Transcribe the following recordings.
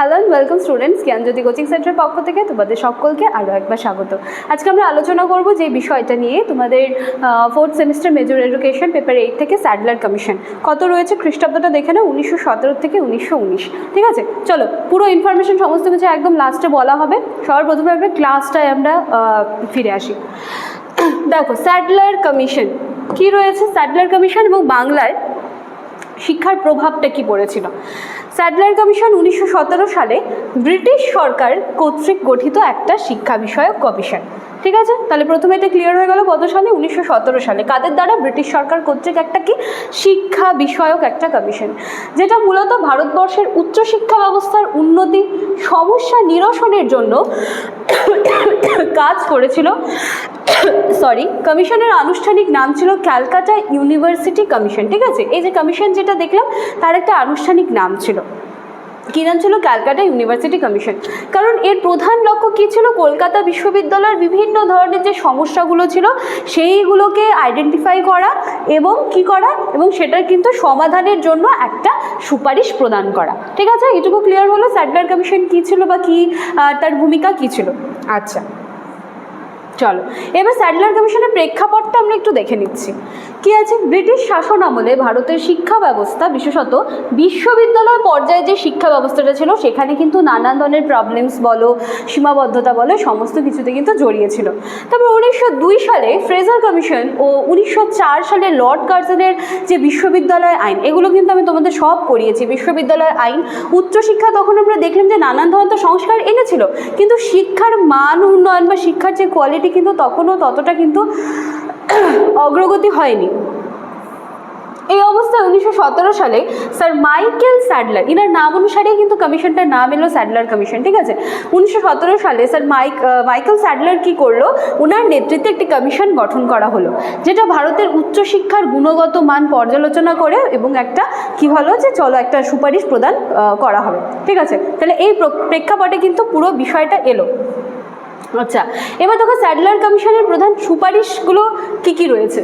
Hello and welcome students Gyanjyoti coaching সেন্টারের পক্ষ থেকে তোমাদের সকলকে আরও একবার স্বাগত। আজকে আমরা আলোচনা করব যে বিষয়টা নিয়ে তোমাদের fourth semester major education paper eight থেকে স্যাডলার কমিশন কত রয়েছে খ্রিস্টাব্দটা দেখে না উনিশশো সতেরো থেকে উনিশশো উনিশ। ঠিক আছে? চলো, পুরো ইনফরমেশন সমস্ত কিছু একদম লাস্টে বলা হবে। সবার প্রথমে আমরা ক্লাসটায় আমরা ফিরে আসি। দেখো স্যাডলার কমিশন কি রয়েছে স্যাডলার কমিশন এবং বাংলায় শিক্ষার প্রভাবটা কি পড়েছিল? স্যাডলার কমিশন উনিশশো সতেরো সালে ব্রিটিশ সরকার কর্তৃক গঠিত একটা শিক্ষা বিষয়ক কমিশন। ঠিক আছে? তাহলে প্রথমে এটা ক্লিয়ার হয়ে গেল কত সালে? উনিশশো সতেরো সালে। কাদের দ্বারা? ব্রিটিশ সরকার কর্তৃক একটা কি? শিক্ষা বিষয়ক একটা কমিশন যেটা মূলত ভারতবর্ষের উচ্চশিক্ষা ব্যবস্থার উন্নতি, সমস্যা নিরসনের জন্য কাজ করেছিল। সরি কমিশনের আনুষ্ঠানিক নাম ছিল ক্যালকাটা ইউনিভার্সিটি কমিশন, ঠিক আছে? এই যে কমিশন যেটা দেখলাম, তার একটা আনুষ্ঠানিক নাম ছিল। কী নাম ছিল ক্যালকাটা ইউনিভার্সিটি কমিশন। কারণ এর প্রধান লক্ষ্য কী ছিল? কলকাতা বিশ্ববিদ্যালয়ের বিভিন্ন ধরনের যে সমস্যাগুলো ছিল, সেইগুলোকে আইডেন্টিফাই করা এবং কি করা এবং সেটার কিন্তু সমাধানের জন্য একটা সুপারিশ প্রদান করা। ঠিক আছে? এটুকু ক্লিয়ার হলো? স্যাডলার কমিশন কী ছিল বা কী তার ভূমিকা কী ছিল? আচ্ছা চলো। এবার স্যাডলার কমিশনের প্রেক্ষাপটটা আমরা একটু দেখে নিচ্ছি। কি আছে? ব্রিটিশ শাসন আমলে ভারতের শিক্ষা ব্যবস্থা, বিশেষত বিশ্ববিদ্যালয় পর্যায়ে যে শিক্ষা ব্যবস্থাটা ছিল, সেখানে কিন্তু নানান ধরনের প্রবলেমস বলো, সীমাবদ্ধতা বলো, সমস্ত কিছুতে কিন্তু জড়িয়েছিল তারপর উনিশশো দুই সালে ফ্রেজার কমিশন ও উনিশশো চার সালে লর্ড কার্জনের যে বিশ্ববিদ্যালয় আইন, এগুলো কিন্তু আমি তোমাদের সব করিয়েছি বিশ্ববিদ্যালয় আইন, উচ্চশিক্ষা তখন আমরা দেখলাম যে নানান ধরনের সংস্কার এনেছিল, কিন্তু শিক্ষার মান উন্নয়ন বা শিক্ষার যে কোয়ালিটি কিন্তু তখনও ততটা কিন্তু অগ্রগতি হয়নি। এই অবস্থায় উনিশশো সতেরো সালে স্যার মাইকেল স্যাডলার, ইনার নাম অনুসারেই কিন্তু কমিশনটার নাম এলো স্যাডলার কমিশন, ঠিক আছে? উনিশশো সতেরো সালে স্যার মাইক মাইকেল স্যাডলার কি করল? ওনার নেতৃত্বে একটি কমিশন গঠন করা হলো, যেটা ভারতের উচ্চশিক্ষার গুণগত মান পর্যালোচনা করে এবং একটা কি হলো যে চলো একটা সুপারিশ প্রদান করা হবে, ঠিক আছে? তাহলে এই প্রেক্ষাপটে কিন্তু পুরো বিষয়টা এলো। আচ্ছা এবার দেখো স্যাডলার কমিশনের প্রধান সুপারিশগুলো কি কি রয়েছে?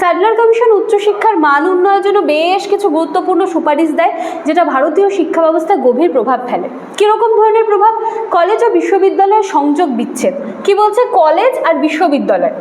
স্যাডলার কমিশন উচ্চশিক্ষার মান উন্নয়নের জন্য বেশ কিছু গুরুত্বপূর্ণ সুপারিশ দেয়, যেটা ভারতীয় শিক্ষা ব্যবস্থায় গভীর প্রভাব ফেলে। কীরকম ধরনের প্রভাব? কলেজ ও বিশ্ববিদ্যালয়ের সংযোগ বিচ্ছেদ। কি বলছে? কলেজ আর বিশ্ববিদ্যালয়।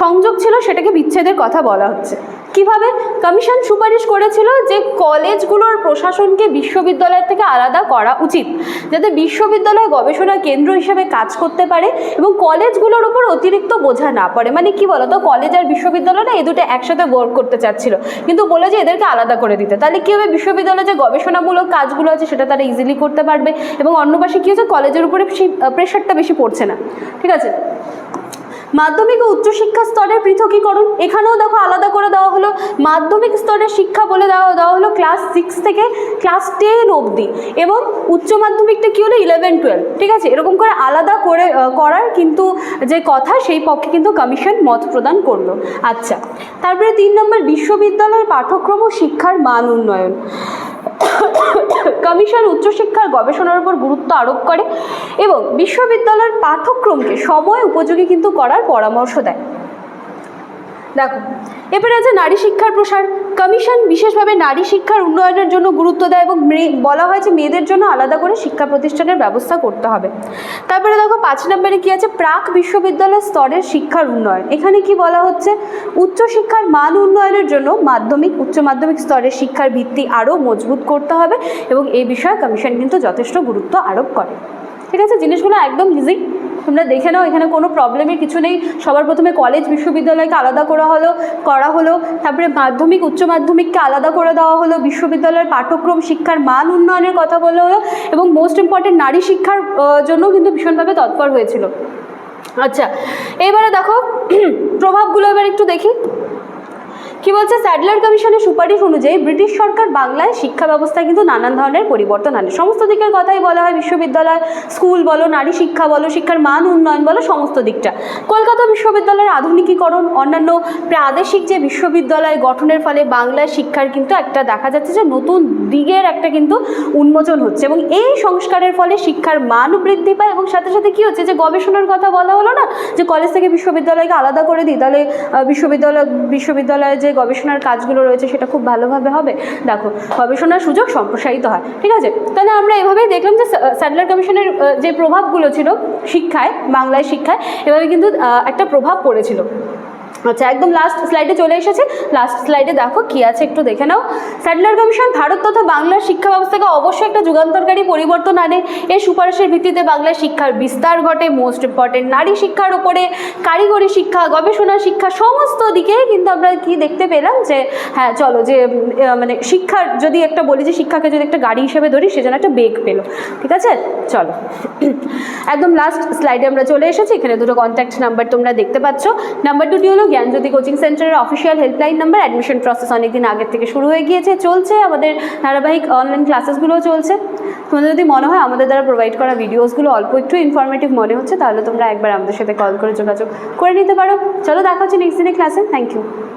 সংযোগ ছিল সেটাকে বিচ্ছেদের কথা বলা হচ্ছে। কীভাবে কমিশন সুপারিশ করেছিল যে কলেজগুলোর প্রশাসনকে বিশ্ববিদ্যালয় থেকে আলাদা করা উচিত, যাতে বিশ্ববিদ্যালয় গবেষণা কেন্দ্র হিসেবে কাজ করতে পারে এবং কলেজগুলোর উপর অতিরিক্ত বোঝা না পড়ে। মানে কি বলতো, কলেজ আর বিশ্ববিদ্যালয় না এই দুটো একসাথে ওয়ার্ক করতে চাচ্ছিল, কিন্তু বলে যে এদেরকে আলাদা করে দিতে। তাহলে কী হবে, বিশ্ববিদ্যালয়ে যে গবেষণামূলক কাজগুলো আছে সেটা তারা ইজিলি করতে পারবে এবং অন্য পাশে কী হচ্ছে কলেজের উপরে সেই প্রেশারটা বেশি পড়ছে না। ঠিক আছে? মাধ্যমিক ও উচ্চশিক্ষা স্তরের পৃথকীকরণ। এখানেও দেখো আলাদা করে দেওয়া হলো। মাধ্যমিক স্তরের শিক্ষা বলে দেওয়া দেওয়া হলো ক্লাস সিক্স থেকে ক্লাস টেন অবধি। এবং উচ্চ মাধ্যমিকটা কী হলো? ইলেভেন টুয়েলভ ঠিক আছে? এরকম করে আলাদা করে করার কিন্তু যে কথা, সেই পক্ষে কিন্তু কমিশন মত প্রদান করল। আচ্ছা তারপরে তিন নম্বর, বিশ্ববিদ্যালয়ের পাঠ্যক্রম ও শিক্ষার মান উন্নয়ন। কমিশন উচ্চশিক্ষার গবেষণার উপর গুরুত্ব আরোপ করে এবং বিশ্ববিদ্যালয়ের পাঠ্যক্রমকে সময় উপযোগী কিন্তু করার পরামর্শ দেয়। দেখো, এবারে আছে নারী শিক্ষার প্রসার। কমিশন বিশেষভাবে নারী শিক্ষার উন্নয়নের জন্য গুরুত্ব দেয় এবং বলা হয় যে মেয়েদের জন্য আলাদা করে শিক্ষা প্রতিষ্ঠানের ব্যবস্থা করতে হবে। তারপরে দেখো, পাঁচ নম্বরে কি আছে? প্রাক বিশ্ববিদ্যালয় স্তরের শিক্ষার উন্নয়ন। এখানে কি বলা হচ্ছে? উচ্চশিক্ষার মান উন্নয়নের জন্য মাধ্যমিক, উচ্চ মাধ্যমিক স্তরের শিক্ষার ভিত্তি আরও মজবুত করতে হবে এবং এই বিষয়ে কমিশন কিন্তু যথেষ্ট গুরুত্ব আরোপ করে। ঠিক আছে? জিনিসগুলো একদম ইজি তোমরা দেখে নাও, এখানে কোনো প্রবলেমের কিছু নেই। সবার প্রথমে কলেজ বিশ্ববিদ্যালয়কে আলাদা করা হলো করা হলো। তারপরে মাধ্যমিক, উচ্চ মাধ্যমিককে আলাদা করে দেওয়া হলো। বিশ্ববিদ্যালয়ের পাঠ্যক্রম, শিক্ষার মান উন্নয়নের কথা বলা হলো এবং মোস্ট ইম্পর্টেন্ট নারী শিক্ষার জন্য কিন্তু ভীষণভাবে তৎপর হয়েছিল। আচ্ছা এবারে দেখো, প্রভাবগুলো এবার একটু দেখি। কি বলছে? স্যাডলার কমিশনের সুপারিশ অনুযায়ী ব্রিটিশ সরকার বাংলায় শিক্ষা ব্যবস্থায় কিন্তু নানান ধরনের পরিবর্তন আনে। সমস্ত দিকের কথাই বলা হয়, বিশ্ববিদ্যালয়, স্কুল বলো, নারী শিক্ষা বলো, শিক্ষার মান উন্নয়ন বলো, সমস্ত দিকটা। কলকাতা বিশ্ববিদ্যালয়ের আধুনিকীকরণ, অন্যান্য প্রাদেশিক যে বিশ্ববিদ্যালয় গঠনের ফলে বাংলায় শিক্ষার কিন্তু একটা দেখা যাচ্ছে যে নতুন দিকের একটা কিন্তু উন্মোচন হচ্ছে এবং এই সংস্কারের ফলে শিক্ষার মানও বৃদ্ধি পায় এবং সাথে সাথে কি হচ্ছে যে গবেষণার কথা বলা হলো না যে কলেজ থেকে বিশ্ববিদ্যালয়কে আলাদা করে দিই, তাহলে বিশ্ববিদ্যালয়, বিশ্ববিদ্যালয়ে যে গবেষণার কাজগুলো রয়েছে সেটা খুব ভালোভাবে হবে। দেখো, গবেষণার সুযোগ সম্প্রসারিত হয়, ঠিক আছে? তাহলে আমরা এভাবেই দেখলাম যে স্যাডলার কমিশনের যে প্রভাবগুলো ছিল শিক্ষায়, বাংলায় শিক্ষায়, এভাবে কিন্তু একটা প্রভাব পড়েছিল। আচ্ছা একদম লাস্ট স্লাইডে চলে এসেছে। লাস্ট স্লাইডে দেখো কি আছে একটু দেখে নাও। স্যাডলার কমিশন ভারত তথা বাংলার শিক্ষা ব্যবস্থাকে অবশ্যই একটা যুগান্তরকারী পরিবর্তন আনে। এর সুপারিশের ভিত্তিতে বাংলার শিক্ষার বিস্তার ঘটে। মোস্ট ইম্পর্টেন্ট নারী শিক্ষার উপরে কারিগরি শিক্ষা, গবেষণা শিক্ষা, সমস্ত দিকে কিন্তু আমরা কি দেখতে পেলাম যে হ্যাঁ চলো যে মানে শিক্ষার যদি একটা বলি যে শিক্ষাকে যদি একটা গাড়ি হিসেবে ধরি, সে যেন একটা বেগ পেল। ঠিক আছে? চলো। একদম লাস্ট স্লাইডে আমরা চলে এসেছি। এখানে দুটো কন্ট্যাক্ট নাম্বার তোমরা দেখতে পাচ্ছ। নাম্বার দুটি হলো জ্ঞানজ্যোতি কোচিং সেন্টারের official helpline number admission process অনেকদিন আগের থেকে শুরু হয়ে গিয়েছে। চলছে আমাদের ধারাবাহিক অনলাইন ক্লাসেসগুলোও চলছে। তোমাদের যদি মনে হয় আমাদের দ্বারা প্রোভাইড করা ভিডিওসগুলো অল্প একটু ইনফরমেটিভ মনে হচ্ছে, তাহলে তোমরা একবার আমাদের সাথে কল করে যোগাযোগ করে নিতে পারো। চলো দেখা হচ্ছে নেক্সট দিনের ক্লাসে থ্যাংক ইউ